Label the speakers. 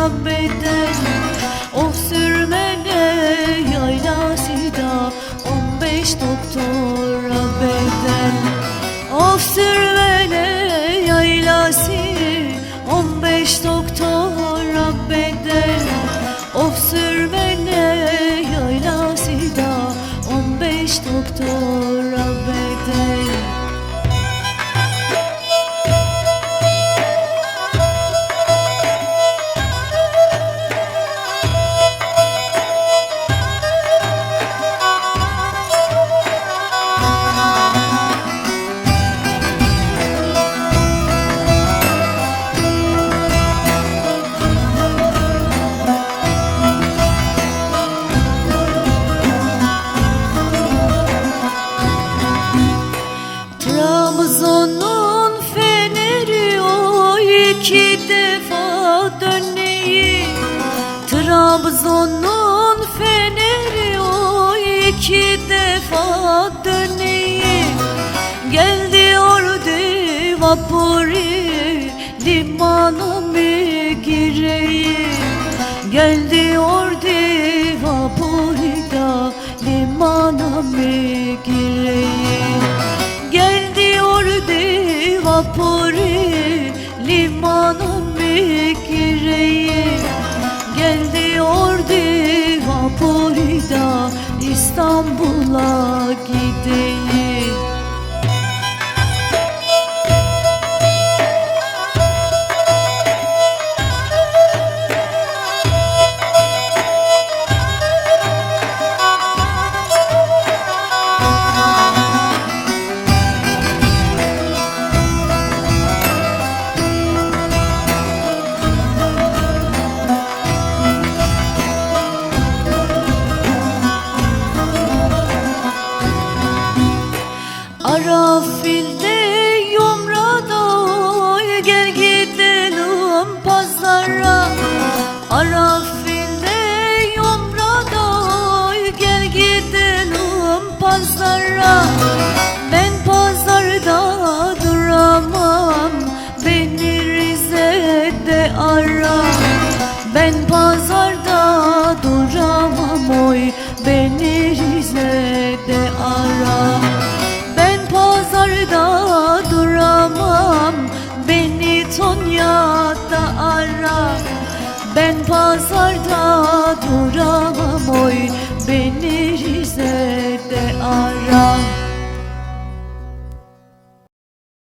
Speaker 1: doktora bedel Of sürmene yaylası da on beş doktora bedel Of sürmene yaylası on beş doktora bedel Of sürmene yaylası da on beş doktora Trabzon'un feneri o iki defa döneyi Gel diyordu vapuri limana mı gireyim. Gel diyordu vapuri da limana mı gireyim. Gel diyordu vapuri da İstanbul'a gideyim Arafil'de yumrada gel gidelim pazara. Arafil'de yumrada gel gidelim pazara. Ben pazarda duramam beni Rize'de ara. Ben pazarda duramam oy beni Rize'de ara